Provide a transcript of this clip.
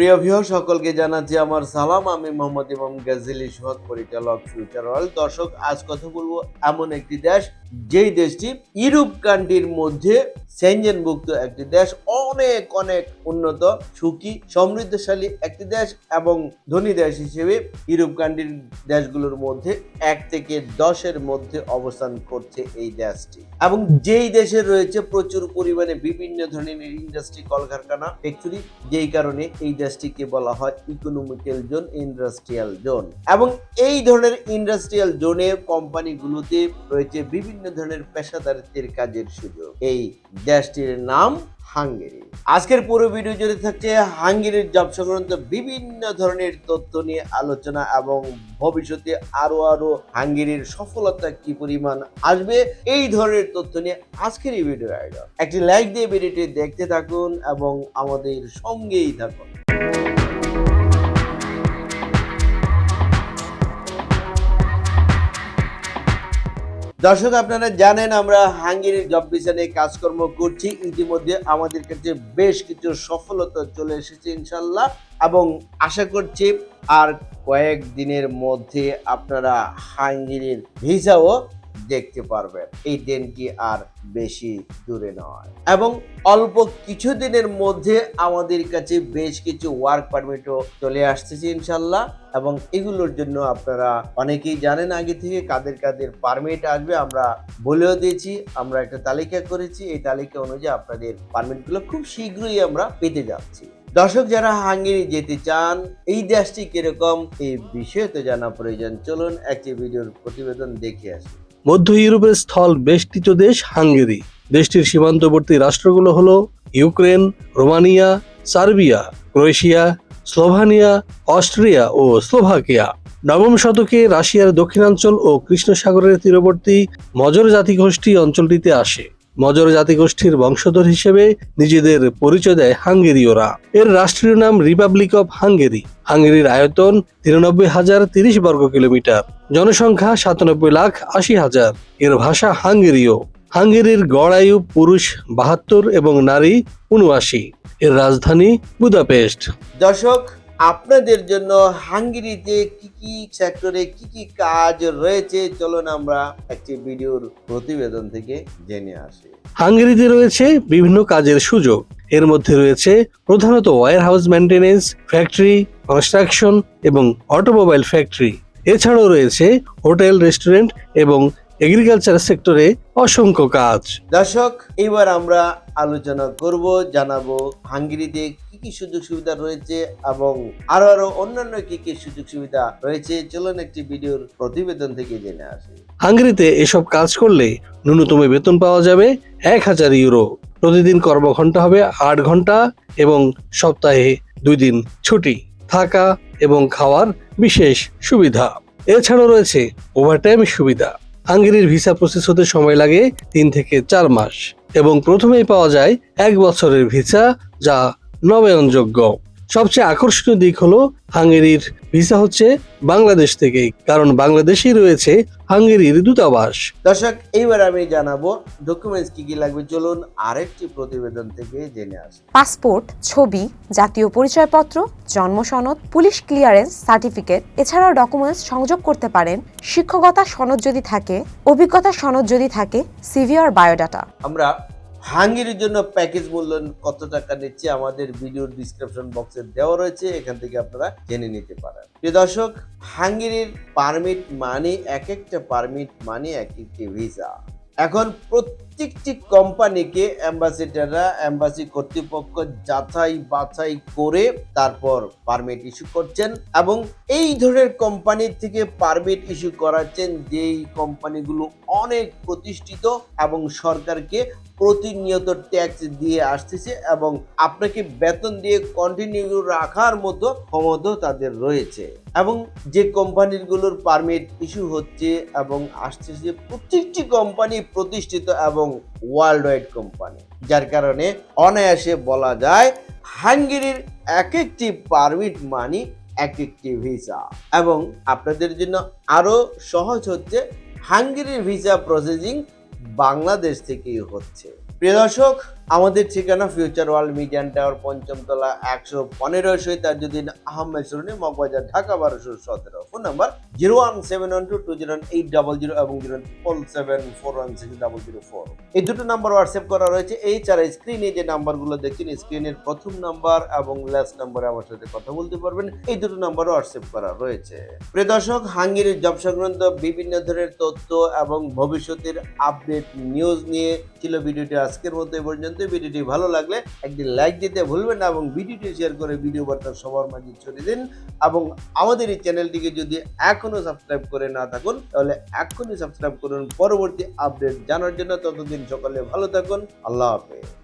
প্রিয় ভিউ সকলকে জানাচ্ছি আমার সালাম। আমি মোহাম্মদ ইমাম গাজিলি সোহাগ পরিচালক ফিউচার ওয়ার্ল্ড দর্শক, আজ কথা বলব এমন একটি দেশ যেই দেশটি ইউরোপ কান্ট্রির মধ্যে সেনজেনভুক্ত একটি দেশ, অনেক অনেক উন্নত, সুখী, সমৃদ্ধশালী একটি দেশ এবং ধনী দেশ হিসেবে ইউরোপ কান্ট্রির দেশগুলোর মধ্যে এক থেকে দশের মধ্যে অবস্থান করছে এই দেশটি। এবং যেই দেশে রয়েছে প্রচুর পরিমাণে বিভিন্ন ধরনের ইন্ডাস্ট্রি কলকারখানা ফ্যাক্টরি যেই কারণে এই দেশটিকে বলা হয় ইকোনমিক্যাল জোন ইন্ডাস্ট্রিয়াল জোন এবং এই ধরনের ইন্ডাস্ট্রিয়াল জোনে কোম্পানিগুলোতে রয়েছে বিভিন্ন ধরনের পেশাদারিত্বের কাজের সুযোগ। এই দেশটির নাম হাঙ্গেরি। আজকের পুরো ভিডিও জুড়ে থাকছে হাঙ্গেরির জব সংক্রান্ত বিভিন্ন ধরনের তথ্য নিয়ে আলোচনা এবং ভবিষ্যতে আরও আরও হাঙ্গেরির সফলতা কি পরিমাণ আসবে, এই ধরনের তথ্য নিয়ে আজকের এই ভিডিও আয়োজন। একটি লাইক দিয়ে ভিডিওটি দেখতে থাকুন এবং আমাদের সঙ্গেই থাকুন। দর্শক, আপনারা জানেন আমরা হাঙ্গেরির জব ভিসা নিয়ে কাজকর্ম করছি। ইতিমধ্যে আমাদের কাছে বেশ কিছু সফলতা চলে এসেছে ইনশাল্লাহ এবং আশা করছি আর কয়েক দিনের মধ্যে আপনারা হাঙ্গেরির ভিসাও দেখতে পারবেন। এই দিনটি আর বেশি দূরে নয়। এবং অল্প কিছু দিনের মধ্যে আমাদের কাছে বেশ কিছু ওয়ার্ক পারমিটও চলে আসতেছে ইনশাল্লাহ। এবং এগুলোর জন্য আপনারা অনেকেই জানেন আগে থেকে কাদের কাদের পারমিট আসবে, আমরা বলেও দিয়েছি, আমরা একটা তালিকা করেছি। এই তালিকা অনুযায়ী আপনাদের পারমিটগুলো খুব শীঘ্রই আমরা পেতে যাচ্ছি। দর্শক যারা হাঙ্গেরি যেতে চান, এই দেশটি কীরকম, এই বিষয়ে তো জানা প্রয়োজন। চলুন একটি ভিডিওর প্রতিবেদন দেখে আসি। মধ্য ইউরোপের স্থল বেষ্টিত দেশ হাঙ্গেরি। দেশটির সীমান্তবর্তী রাষ্ট্রগুলো হলো Ukraine, Romania, Serbia, Croatia, Slovenia, Austria ও স্লোভাকিয়া। নবম শতকে রাশিয়ার দক্ষিণাঞ্চল ও কৃষ্ণ সাগরের তীরবর্তী মজর জাতিগোষ্ঠী অঞ্চলটিতে আসে। মজর জাতিগোষ্ঠীর বংশধর হিসেবে নিজেদের পরিচয় দেয় হাঙ্গেরীয়রা। এর রাষ্ট্রীয় নাম রিপাবলিক অফ হাঙ্গেরি। হাঙ্গেরির আয়তন তিরানব্বই হাজার তিরিশ বর্গ কিলোমিটার জনসংখ্যা সাতানব্বই লাখ আশি হাজার। এর ভাষা হাঙ্গেরীয়। হাঙ্গেরির গড় আয়ু পুরুষ বাহাত্তর এবং নারী উনআশি। এর রাজধানী বুদাপেস্ট। দর্শক আপনাদের জন্য হাঙ্গেরিতে কি কি সেক্টরে কি কি কাজ রয়েছে? চলুন আমরা একটি ভিডিওর প্রতিবেদন থেকে জেনে আসি। হাঙ্গেরিতে রয়েছে বিভিন্ন কাজের সুযোগ। এর মধ্যে রয়েছে প্রধানত warehouse maintenance factory construction এবং অটোমোবাইল ফ্যাক্টরি এছাড়াও রয়েছে হোটেল রেস্টুরেন্ট এবং এগ্রিকালচার সেক্টরে অসংখ্য কাজ। দর্শক এবার আমরা আলোচনা করব জানাব হাঙ্গেরিতে কি কি সুযোগ সুবিধা রয়েছে এবং আরও আরও অন্যান্য কি কি সুযোগ সুবিধা রয়েছে। চলুন একটি ভিডিওর প্রতিবেদন থেকে জেনে আসি। হাঙ্গেরিতে এসব কাজ করলে ন্যূনতম বেতন পাওয়া যাবে এক হাজার ইউরো। প্রতিদিন কর্মঘণ্টা হবে আট ঘণ্টা এবং সপ্তাহে দুই দিন ছুটি। থাকা এবং খাওয়ার বিশেষ সুবিধা। এছাড়াও রয়েছে ওভারটাইম সুবিধা। হাঙ্গেরির ভিসা প্রসেস হতে সময় লাগে তিন থেকে চার মাস এবং প্রথমেই পাওয়া যায় এক বছরের ভিসা যা নবায়নযোগ্য। সবচেয়ে আকর্ষণীয় দিক হলো হাঙ্গেরির ভিসা হচ্ছে বাংলাদেশ থেকেই কারণ বাংলাদেশেই রয়েছে হাঙ্গেরির দূতাবাস। দর্শক এইবার আমি জানাব ডকুমেন্টস কি কি লাগবে। চলুন আরেকটি প্রতিবেদন থেকে জেনে আসি। পাসপোর্ট ছবি জাতীয় পরিচয়পত্র জন্ম সনদ পুলিশ ক্লিয়ারেন্স সার্টিফিকেট এছাড়াও ডকুমেন্টস সংযোগ করতে পারেন। শিক্ষকতা সনদ যদি থাকে অভিজ্ঞতা সনদ যদি থাকে সিভি আর বায়োডাটা আমরা হাঙ্গেরির জন্য প্যাকেজ মূল্য কত টাকা নিচ্ছে আমাদের ভিডিওর ডিসক্রিপশন বক্সে দেওয়া রয়েছে, এখান থেকে আপনারা জেনে নিতে পারেন। প্রিয় দর্শক, হাঙ্গিরির পারমিট মানে এক একটা পারমিট মানে এক একটি ভিসা এখন প্রত্যেকটি কোম্পানিকে অ্যাম্বাসিডাররা অ্যাম্বাসি কর্তৃপক্ষ যাচাই বাছাই করে তারপর পারমিট ইস্যু করছেন এবং এই ধরনের কোম্পানির থেকে পারমিট ইস্যু করাচ্ছেন যেই কোম্পানিগুলো অনেক প্রতিষ্ঠিত এবং সরকারকে প্রতিনিয়ত ট্যাক্স দিয়ে আসতেছে এবং আপনাকে বেতন দিয়ে কন্টিনিউ রাখার মতো ক্ষমতা তাদের রয়েছে। এবং যে কোম্পানিগুলোর পারমিট ইস্যু হচ্ছে এবং আসতেছে প্রত্যেকটি কোম্পানি প্রতিষ্ঠিত এবং ওয়ার্ল্ড ওয়াইড কোম্পানি যার কারণে অনায়াসে বলা যায় হাঙ্গেরির এক একটি পারমিট মানি এক একটি ভিসা এবং আপনাদের জন্য আরও সহজ হচ্ছে, হাঙ্গেরির ভিসা প্রসেসিং বাংলাদেশ থেকেই হচ্ছে। প্রিয় দর্শক আমাদের ঠিকানা ফিউচার ওয়ার্ল্ড মিডিয়ান টাওয়ার পঞ্চমতলা একশো পনেরো সৈতাজুদ্দিন আহমেদ সরুনি মগবাজার, ঢাকা বারোশো সতেরো। Phone number zero one seven one two two zero eight double zero এবং zero four seven four one six double zero four. এই দুটো নাম্বার হোয়াটসঅ্যাপ করা রয়েছে। এই ছাড়া স্ক্রিনে যে নাম্বারগুলো দেখছেন স্ক্রিনের প্রথম নাম্বার এবং লাস্ট নাম্বারে আমার সাথে কথা বলতে পারবেন। এই দুটো নাম্বার হোয়াটসঅ্যাপ করা রয়েছে। প্রিয় দর্শক হাঙ্গেরির জব সংক্রান্ত বিভিন্ন ধরনের তথ্য এবং ভবিষ্যতের আপডেট নিউজ নিয়ে ছিল ভিডিওটি আজকের মতো এই পর্যন্ত। ভিডিওটি ভালো লাগলে একটি লাইক দিতে ভুলবেন না এবং ভিডিওটি শেয়ার করে ভিডিও বার্তা সবার মাঝে ছড়িয়ে দিন। এবং আমাদের এই চ্যানেলটিকে যদি এখনও সাবস্ক্রাইব করে না থাকুন, তাহলে এখনই সাবস্ক্রাইব করুন। পরবর্তী আপডেট জানার জন্য ততদিন সকালে ভালো থাকুন। আল্লাহ হাফেজ।